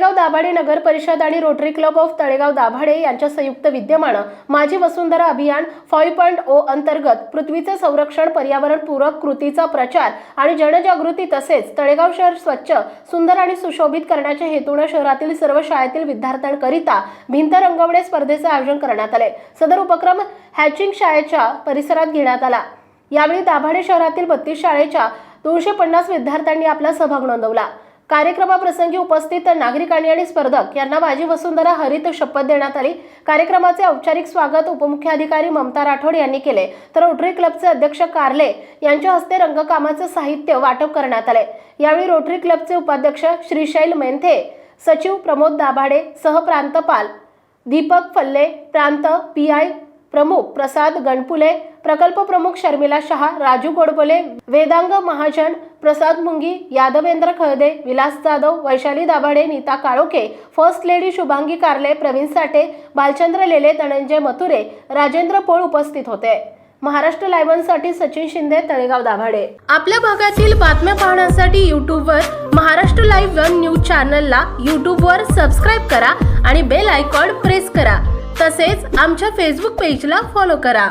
तळेगाव दाभाडे नगर परिषद आणि Rotary club of Talegaon Dabhade यांच्या संयुक्त विद्यमानं माझी वसुंधरा अभियान फाईव्ह पॉईंट ओ अंतर्गत पृथ्वीचे संरक्षण पर्यावरणपूरक कृतीचा प्रचार आणि जनजागृती तसेच तळेगाव शहर स्वच्छ सुंदर आणि सुशोभित करण्याच्या हेतूनं शहरातील सर्व शाळेतील विद्यार्थ्यांकरिता भिंत रंगवणे स्पर्धेचे आयोजन करण्यात आले सदर उपक्रम हॅचिंग शाळेच्या परिसरात घेण्यात आला. यावेळी दाभाडे शहरातील बत्तीस शाळेच्या दोनशे पन्नास विद्यार्थ्यांनी आपला सहभाग नोंदवला. कार्यक्रमाप्रसंगी उपस्थित नागरिकांनी आणि स्पर्धक यांना माझी वसुंधरा हरित शपथ देण्यात आली. कार्यक्रमाचे औपचारिक स्वागत उपमुख्याधिकारी ममता राठोड यांनी केले. तर रोटरी क्लबचे अध्यक्ष कार्ले यांच्या हस्ते रंगकामाचे साहित्य वाटप करण्यात आले. यावेळी रोटरी क्लबचे उपाध्यक्ष श्रीशैल मेंथे सचिव प्रमोद दाभाडे सहप्रांतपाल दीपक फल्ले प्रांत पी आय प्रमुख प्रसाद गणपुले प्रकल्प प्रमुख शर्मिला शहा राजू गोडबोले वेदांग महाजन प्रसाद मुंगी यादवेंद्र खळदे विलास जाधव वैशाली दाभाडे नीता काळोखे फर्स्ट लेडी शुभांगी कारले प्रवीण साठे बालचंद्र लेले धनंजय मथुरे राजेंद्र पोळ उपस्थित होते. महाराष्ट्र लायव्हनसाठी सचिन शिंदे तळेगाव दाभाडे. आपल्या भागातील बातम्या पाहण्यासाठी यूट्यूबवर महाराष्ट्र लाईव्ह वन न्यूज चॅनलला यूट्यूबवर सबस्क्राईब करा आणि बेल आयकॉन प्रेस करा. तसेच आमच्या फेसबुक पेजला फॉलो करा.